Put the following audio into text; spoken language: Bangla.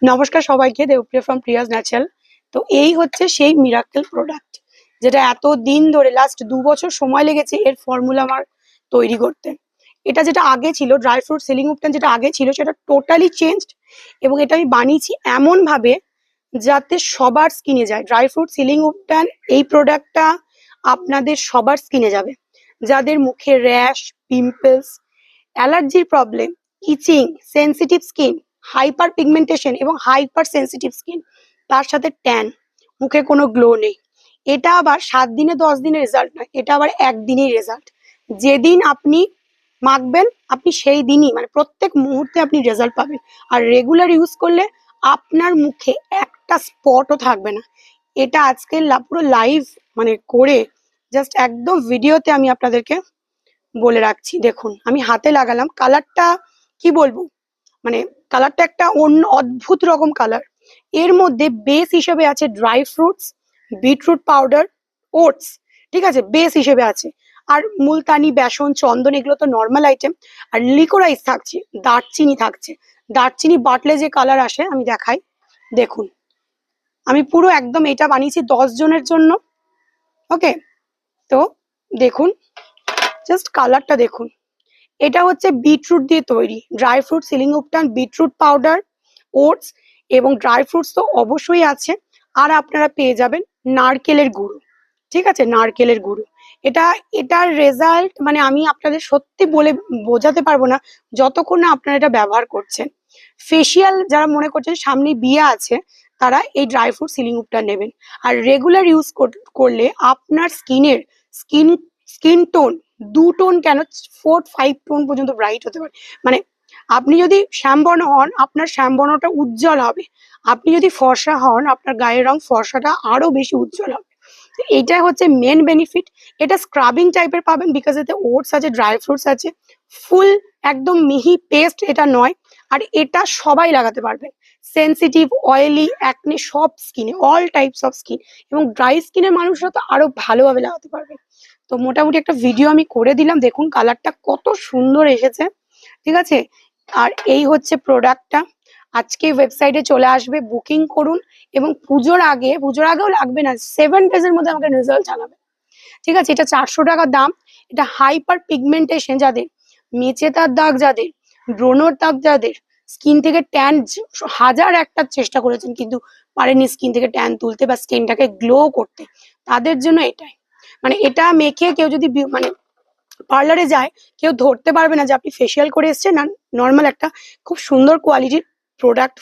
নমস্কার সবাইকে, দেবপ্রিয়া ফ্রম প্রিয়াস ন্যাচারাল তো এই হচ্ছে সেই মিরাকেল প্রোডাক্ট যেটা এত দিন ধরে লাস্ট দু বছর সময় লেগেছে এর ফর্মুলা আমার তৈরি করতে। এটা যেটা আগে ছিল ড্রাই ফ্রুট সিলিং উপটান যেটা আগে ছিল, সেটা টোটালি চেঞ্জড এবং এটা আমি বানিয়েছি এমনভাবে যাতে সবার স্কিনে যায়। ড্রাই ফ্রুট সিলিং উপটান এই প্রোডাক্টটা আপনাদের সবার স্কিনে যাবে। যাদের মুখে র্যাশ পিম্পলস অ্যালার্জির problem itching sensitive skin hyper pigmentation এবং হাইপার সেনসিটিভ স্কিন তার সাথে ট্যান মুখে কোনো গ্লো নেই। এটা আবার সাত দিনে দশ দিনের রেজাল্ট নয়, এটা আবার একদিনের রেজাল্ট যেদিন আপনি মাখবেন, আপনি সেই দিনই মানে প্রত্যেক মুহূর্তে আপনি রেজাল্ট পাবেন। আর রেগুলার ইউজ করলে আপনার মুখে একটা স্পটও থাকবে না। এটা আজকে পুরো লাইভ মানে করে জাস্ট একদম ভিডিওতে আমি আপনাদেরকে বলে রাখছি। দেখুন, আমি হাতে লাগালাম। কালারটা কি বলব? মানে কালারটা একটা অন্য অদ্ভুত রকম কালারের মধ্যে বেস হিসেবে আছে dry fruits beetroot powder oats ঠিক আছে? বেস হিসেবে আছে। আর মুলতানি, বেসন, চন্দন, এগুলো তো নর্মাল আইটেম আর লিকোরাইস থাকছে, দারচিনি থাকছে। দারচিনি বাটলে যে কালার আসে, আমি দেখাই। দেখুন, আমি পুরো একদম এটা বানিয়েছি দশ জনের জন্য। ওকে তো দেখুন জাস্ট কালারটা দেখুন। এটা হচ্ছে বিটরুট দিয়ে তৈরি। ড্রাই ফ্রুট সিলিং উপটান বিটরুট পাউডার, ওটস এবং ড্রাই ফ্রুটস তো অবশ্যই আছে। আর আপনারা পেয়ে যাবেন নারকেলের গুঁড়ো। ঠিক আছে? নারকেলের গুঁড়ো। এটা, এটার রেজাল্ট মানে আমি আপনাদের সত্যি বলে বোঝাতে পারব না যতক্ষণ না আপনারা এটা ব্যবহার করছেন। ফেসিয়াল যারা মনে করছেন সামনে বিয়ে আছে, তারা এই ড্রাই ফ্রুট সিলিং উপটা নেবেন। আর রেগুলার ইউজ করলে আপনার স্কিনের স্কিন স্কিন টোন দু টোন কেন? ফোর, ফাইভ টোন পর্যন্ত ব্রাইট হতে পারে। মানে আপনি যদি শ্যামবর্ণ হন, আপনার শ্যামবর্ণটা উজ্জ্বল হবে। আপনি যদি ফর্সা হন, আপনার গায়ের রং ফর্সাটা আরও বেশি উজ্জ্বল হবে। এইটাই হচ্ছে মেন বেনিফিট এটা স্ক্রাবিং টাইপের পাবেন বিকজ এতে ওটস আছে ড্রাই ফ্রুটস আছে। ফুল একদম মিহি পেস্ট এটা নয়। আর এটা সবাই লাগাতে পারবেন সেনসিটিভ অয়েলি অ্যাকনে সব স্কিনে অল টাইপস অফ স্কিন এবং ড্রাই স্কিনের মানুষরা তো আরও ভালোভাবে লাগাতে পারবে। তো মোটামুটি একটা ভিডিও আমি করে দিলাম। দেখুন কালারটা কত সুন্দর এসেছে। ঠিক আছে? আর এই হচ্ছে প্রোডাক্টটা আজকে ওয়েবসাইটে চলে আসবে। বুকিং করুন এবং পুজোর আগে, পুজোর আগেও লাগবে না সেভেন ডেজের মধ্যে আমাকে রেজাল্ট জানাবে। ঠিক আছে? এটা চারশো টাকা দাম। এটা হাইপার পিগমেন্টেশন যাদের, মেচেতার দাগ যাদের ব্রণর তাপ যাদের স্কিন থেকে ট্যান হাজার একটা চেষ্টা করেছেন কিন্তু পারেনি স্কিন থেকে ট্যান তুলতে বা স্কিনটাকে গ্লো করতে। তাদের জন্য এটাই। মানে এটা মেখে কেউ যদি মানে পার্লারে যায়, কেউ ধরতে পারবে না যে আপনি ফেসিয়াল করে এসছেন আর নর্মাল একটা খুব সুন্দর কোয়ালিটির প্রোডাক্ট